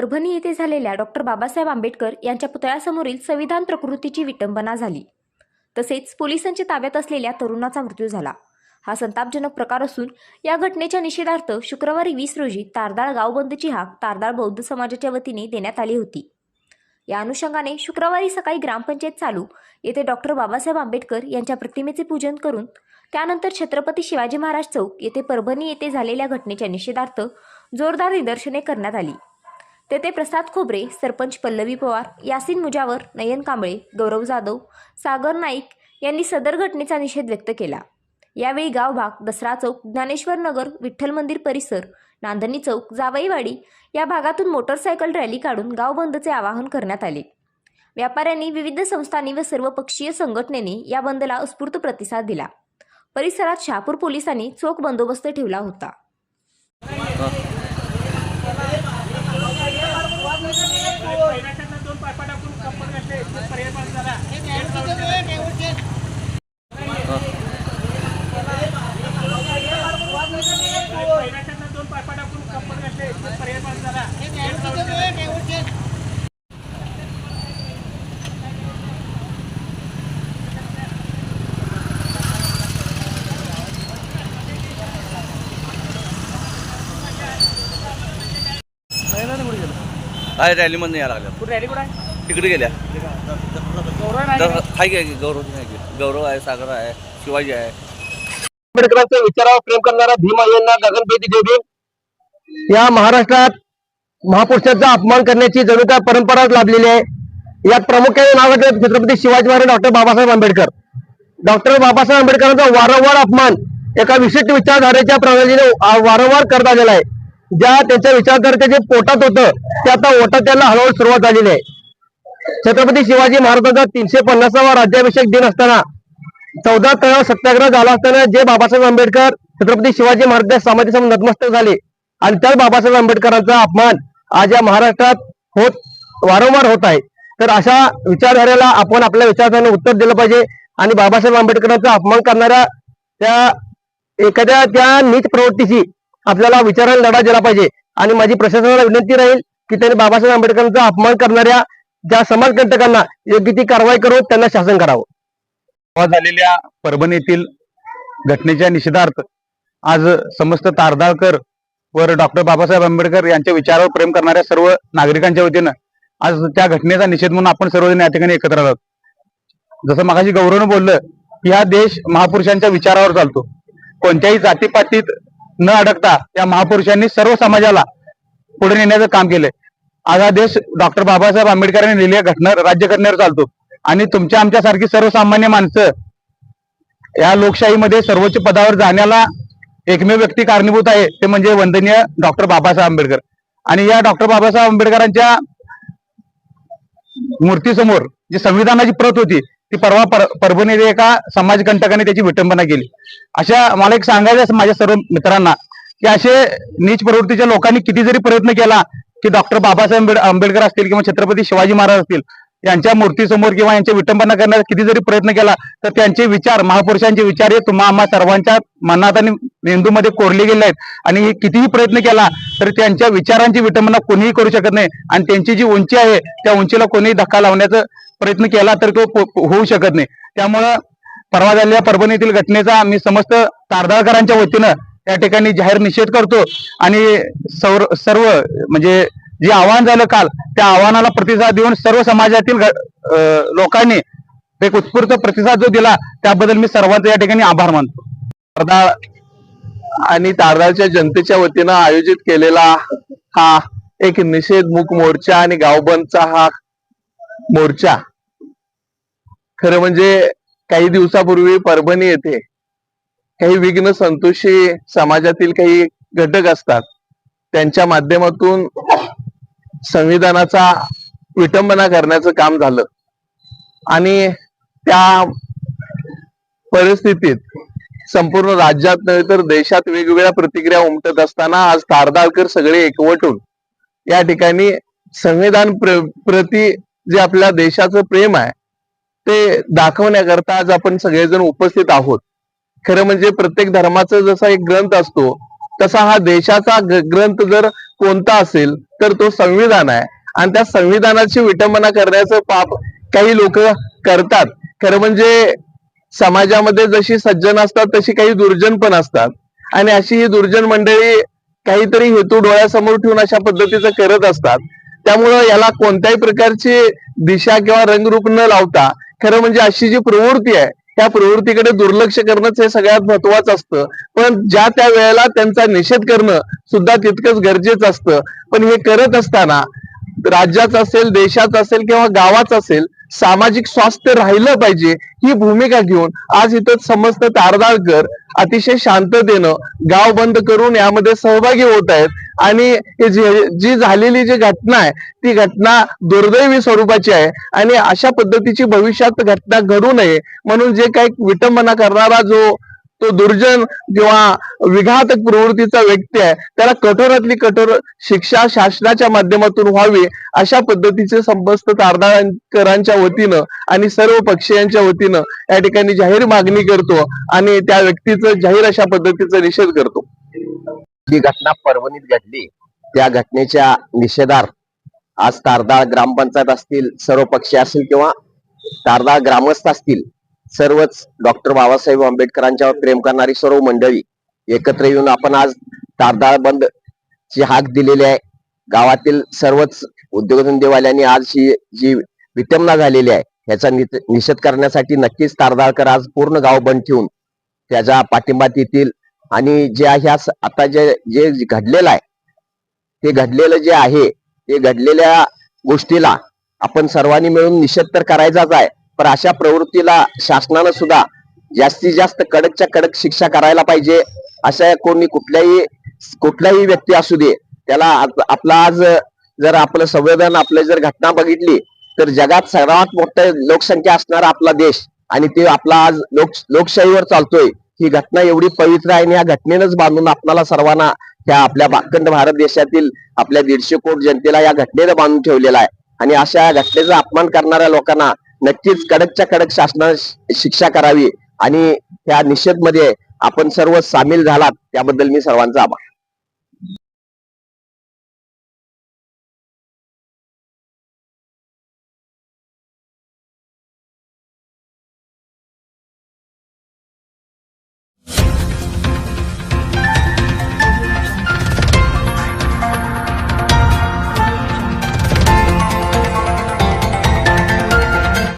परभणी येथे झालेल्या डॉक्टर बाबासाहेब आंबेडकर यांच्या पुतळ्यासमोरील संविधान प्रकृतीची विटंबना झाली. तसेच पोलिसांच्या ताब्यात असलेल्या तरुणाचा मृत्यू झाला. हा संतापजनक प्रकार असून या घटनेच्या निषेधार्थ शुक्रवारी वीस रोजी तारदाळ गावबंदची हाक तारदाळ बौद्ध समाजाच्या वतीने देण्यात आली होती. या अनुषंगाने शुक्रवारी सकाळी ग्रामपंचायत चालू येथे डॉक्टर बाबासाहेब आंबेडकर यांच्या प्रतिमेचे पूजन करून त्यानंतर छत्रपती शिवाजी महाराज चौक येथे परभणी येथे झालेल्या घटनेच्या निषेधार्थ जोरदार निदर्शने करण्यात आली. तेथे प्रसाद खोबरे सरपंच पल्लवी पवार यासिन मुजावर नयन कांबळे गौरव जाधव सागर नाईक यांनी सदर घटनेचा निषेध व्यक्त केला. यावेळी गावभाग दसरा चौक ज्ञानेश्वर नगर विठ्ठल मंदिर परिसर नांदणी चौक जावईवाडी या भागातून मोटरसायकल रॅली काढून गाव बंदचे आवाहन करण्यात आले. व्यापाऱ्यांनी विविध संस्थांनी व सर्वपक्षीय संघटनेने या बंदला उत्स्फूर्त प्रतिसाद दिला. परिसरात शहापूर पोलिसांनी चोख बंदोबस्त ठेवला होता. Oh, काय रॅलीमध्ये यायला लागल्या कुठे रॅली कुठे आहे? तिकडे गेल्या. गौरव नाही तर हाय की गौरव की. गौरव आहे सागर आहे शिवाजी आहे. आंबेडकरांच्या विचारावर प्रेम करणारा भीमा यांना गगनभेदी भीम या महाराष्ट्रात महापुरुषांचा अपमान करण्याची जणू काय परंपराच लाभलेली आहे. यात प्रामुख्याने नाव घेतलं छत्रपती शिवाजी महाराज डॉक्टर बाबासाहेब आंबेडकर. डॉक्टर बाबासाहेब आंबेडकरांचा वारंवार अपमान एका विशिष्ट विचारधारेच्या प्रणालीने वारंवार करत आलेला आहे. ज्या त्याच्या विचारधारेच्या जे पोटात होतं ते आता ओटात त्याला हळूहळू सुरुवात झालेली आहे. छत्रपती शिवाजी महाराजांचा तीनशे पन्नासावा राज्याभिषेक दिन असताना चौदा तळावर सत्याग्रह झाला असताना जे बाबासाहेब आंबेडकर छत्रपती शिवाजी महाराज समाधीसमोर नतमस्तक झाले. आणि त्याच बाबासाहेब आंबेडकरांचा अपमान आज या महाराष्ट्रात होत वारंवार होत आहे. तर अशा विचारधारेला आपण आपल्या विचारधारेने उत्तर दिलं पाहिजे. आणि बाबासाहेब आंबेडकरांचा अपमान करणाऱ्या त्या एखाद्या त्या नीच प्रवृत्तीशी आपल्याला विचाराने लढा दिला पाहिजे. आणि माझी प्रशासनाला विनंती राहील की त्यांनी बाबासाहेब आंबेडकरांचा अपमान करणाऱ्या ज्या समाजकंटकांना योग्य ती कारवाई करून त्यांना शासन करावं. झालेल्या परभणीतील घटनेच्या निषेधार्थ आज समस्त तारदाळकर वर डॉक्टर बाबासाहेब आंबेडकर यांच्या विचारावर प्रेम करणाऱ्या सर्व नागरिकांच्या वतीनं आज त्या घटनेचा निषेध म्हणून आपण सर्वजण या ठिकाणी एकत्र आहोत. जसं मागाशी गौरवनं बोललं की हा देश महापुरुषांच्या विचारावर चालतो. कोणत्याही जातीपातीत न अडकता या महापुरुषांनी सर्व समाजाला पुढे नेण्याचं काम केलंय. आज हा देश डॉक्टर बाबासाहेब आंबेडकरांनी लिहिलेल्या घटना राज्यघटनेवर चालतो. आणि तुमच्या आमच्यासारखी सर्वसामान्य माणसं या लोकशाहीमध्ये सर्वोच्च पदावर जाण्याला एकमेव व्यक्ती कारणीभूत आहे ते म्हणजे वंदनीय डॉक्टर बाबासाहेब आंबेडकर. आणि या डॉक्टर बाबासाहेब आंबेडकरांच्या मूर्तीसमोर जी संविधानाची प्रत होती ती परवा पर, परभणी येथे एका समाजकंटकाने त्याची विटंबना केली. अशा मला एक सांगायचं माझ्या सर्व मित्रांना की असे नीच प्रवृत्तीच्या लोकांनी किती जरी प्रयत्न केला की डॉक्टर बाबासाहेब आंबेडकर असतील किंवा छत्रपती शिवाजी महाराज असतील यांच्या मूर्तीसमोर किंवा यांच्या विटंबना करण्याचा किती जरी प्रयत्न केला तर त्यांचे विचार महापुरुषांचे विचार हे तुम्हा आम्हा सर्वांच्या मनात आणि मेंदूमध्ये कोरले गेले आहेत. आणि हे कितीही प्रयत्न केला तर त्यांच्या विचारांची विटंबना कोणीही करू शकत नाही. आणि त्यांची जी उंची आहे त्या उंचीला कोणीही धक्का लावण्याचं प्रयत्न केला तर तो होऊ शकत नाही. त्यामुळं परवा झालेल्या परभणीतील घटनेचा मी समस्त तारदाळकरांच्या वतीनं त्या ठिकाणी जाहीर निषेध करतो आणि सौर- सर्व म्हणजे जे आव्हान झालं काल त्या आव्हानाला प्रतिसाद देऊन सर्व समाजातील लोकांनी एक उत्स्फूर्त प्रतिसाद जो दिला त्याबद्दल मी सर्वांचे या ठिकाणी आभार मानतो. तारदाळ आणि तारदाळच्या जनतेच्या वतीनं आयोजित केलेला हा एक निषेध मूक मोर्चा आणि गावबंदचा हा मोर्चा खरं म्हणजे काही दिवसापूर्वी परभणी येथे काही विघ्न संतोषी समाजातील काही घटक असतात. त्यांच्या माध्यमातून संविधानाचा विटंबना करण्याचं काम झालं. आणि त्या परिस्थितीत संपूर्ण राज्यात नव्हे तर देशात वेगवेगळ्या प्रतिक्रिया उमटत असताना आज तारदाळकर सगळे एकवटून या ठिकाणी संविधान प्र- प्रति जे आपल्या देशाचं प्रेम आहे ते दाखवण्याकरता आज आपण सगळेजण उपस्थित आहोत. खरं म्हणजे प्रत्येक धर्माचा जसा एक ग्रंथ असतो तसा हा देशाचा ग्रंथ जर कोणता असेल तर तो संविधान आहे. आणि त्या संविधानाची विटंबना करण्याचं पाप काही लोक करतात. खरं म्हणजे समाजामध्ये जशी सज्जन असतात तशी काही दुर्जन पण असतात. आणि अशी ही दुर्जन मंडळी काहीतरी हेतू डोळ्यासमोर ठेवून अशा पद्धतीचं करत असतात. त्यामुळं याला कोणत्याही प्रकारची दिशा किंवा रंगरूप न लावता खरं म्हणजे अशी जी प्रवृत्ती आहे त्या प्रवृत्तीकडे दुर्लक्ष करणंच हे सगळ्यात महत्वाचं असतं. पण ज्या त्या वेळेला त्यांचा निषेध करणं सुद्धा तितकंच गरजेचं असतं. पण हे करत असताना राज्याचं असेल देशाचं असेल किंवा गावाचं असेल सामाजिक स्वास्थ्य राहिलं पाहिजे ही भूमिका घेऊन आज इथं समस्त तारदाळकर अतिशय शांततेनं गाव बंद करून यामध्ये सहभागी होत आहेत. आणि जी झालेली जी घटना आहे ती घटना दुर्दैवी स्वरूपाची आहे. आणि अशा पद्धतीची भविष्यात घटना घडू नये म्हणून जे काही विटंबना करणारा जो तो दुर्जन किंवा विघातक प्रवृत्तीचा व्यक्ती आहे. त्याला कठोरातली कठोर शिक्षा शासनाच्या माध्यमातून व्हावी अशा पद्धतीचे समस्त तारदाळकरांच्या वतीनं आणि सर्व पक्षीयांच्या वतीनं या ठिकाणी जाहीर मागणी करतो आणि त्या व्यक्तीचं जाहीर अशा पद्धतीचा निषेध करतो. जी घटना परभणीत घडली त्या घटनेच्या निषेधार्थ आज तारदाळ ग्रामपंचायत असतील सर्व पक्षी असतील किंवा तारदाळ ग्रामस्थ असतील सर्वच डॉक्टर बाबासाहेब आंबेडकरांच्यावर प्रेम करणारी सर्व मंडळी एकत्र येऊन आपण आज तारदाळ बंद ची हाक दिलेली आहे. गावातील सर्वच उद्योगधंदेवाल्यांनी आज ही जी विटंबना झालेली आहे याचा निषेध करण्यासाठी नक्कीच तारदाळकर आज पूर्ण गाव बंद ठेवून त्याचा पाठिंबा देतील. आणि जे ह्या आता जे जे घडलेलं आहे ते घडलेलं जे आहे ते घडलेल्या गोष्टीला आपण सर्वांनी मिळून निषेध तर करायचाच आहे. पण अशा प्रवृत्तीला शासनानं सुद्धा जास्तीत जास्त कडकच्या कडक शिक्षा करायला पाहिजे. अशा कोणी कुठल्याही कुठलाही व्यक्ती असू दे त्याला आपला आज जर आपलं संवेदन आपलं जर घटना बघितली तर जगात सर्वात मोठं लोकसंख्या असणारा आपला देश आणि ते आपला आज लोक लोकशाहीवर चालतोय ही घटना एवढी पवित्र आहे आणि या घटनेनंच बांधून आपल्याला सर्वांना ह्या आपल्या अखंड भारत देशातील आपल्या दीडशे कोट जनतेला या घटनेनं बांधून ठेवलेला आहे. आणि अशा या घटनेचा अपमान करणाऱ्या लोकांना नक्कीच कडकच्या कडक शासनाने शिक्षा करावी आणि त्या निषेधमध्ये आपण सर्व सामील झालात. त्याबद्दल मी सर्वांचा आभार.